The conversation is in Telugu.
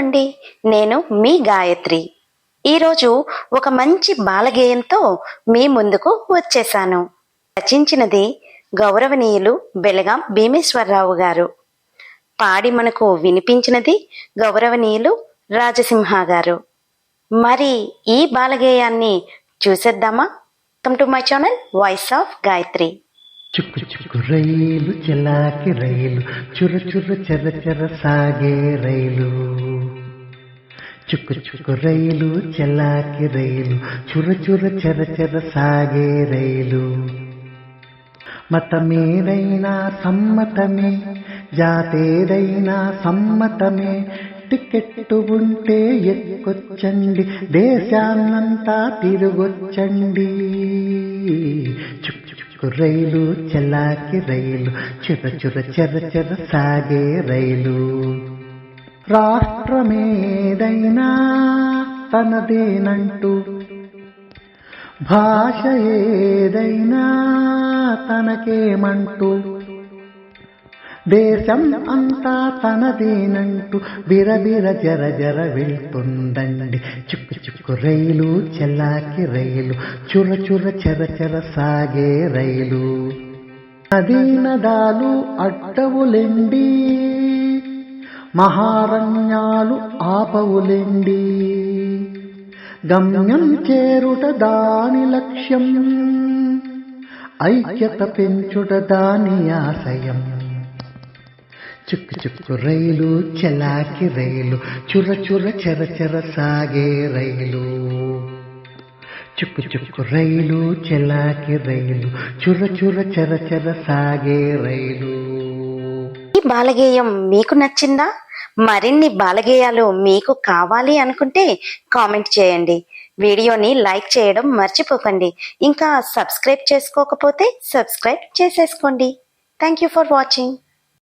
అండి నేను మీ గాయత్రి. ఈరోజు ఒక మంచి బాలగేయంతో మీ ముందుకు వచ్చేసాను. రచించినది గౌరవనీయులు బెలగాం భీమేశ్వరరావు గారు. పాడి మనకు వినిపించినది గౌరవనీయులు రాజసింహ గారు. మరి ఈ బాలగేయాన్ని చూసేద్దామా? Come to my channel voice of Gayatri చుక్కు చుక్కు రైలు చిలాకి రైలు చుర చుర చెర చెర సాగే రైలు. చుక్కు చుక్కు రైలు చెలాకి రైలు చుర చుర చెర చెర సాగే రైలు. మతమేదైనా సమ్మతమే జాతేదైనా సమ్మతమే టికెట్టు ఉంటే ఎక్కొచ్చండి దేశాన్నంతా తిరుగొచ్చండి. చుక్కు చుక్కు రైలు చెల్లాకి రైలు చుర చుర చెర చెర సాగే రైలు. రాష్ట్రమేదైనా తనదేనంటూ భాష ఏదైనా తనకేమంటూ దేశం అంతా తనదేనంటూ బిరబిర జర జర వెళ్తుందండి. చుక్కు చుక్కు రైలు చెల్లాకి రైలు చుర చుర చెర చెర సాగే రైలు. నదీ నదాలు అడ్డవులెండి. మహారణ్యాలు ఆపవులెండి. గమ్యం చేరుట దాని లక్ష్యం. ఐక్యత పెంచుట దాని ఆశయం. చుక్కు చుక్కు రైలు చెలాకి రైలు చుర చుర చెర చెర సాగే రైలు. చుక్కు చుక్కు రైలు చెలాకి రైలు చుర చుర చెర చెర సాగే రైలు. బాలగేయం మీకు నచ్చిందా? మరిన్ని బాలగేయాలు మీకు కావాలి అనుకుంటే కామెంట్ చేయండి. వీడియోని లైక్ చేయడం మర్చిపోకండి. ఇంకా సబ్స్క్రైబ్ చేసుకోకపోతే సబ్స్క్రైబ్ చేసేసుకోండి. Thank you for watching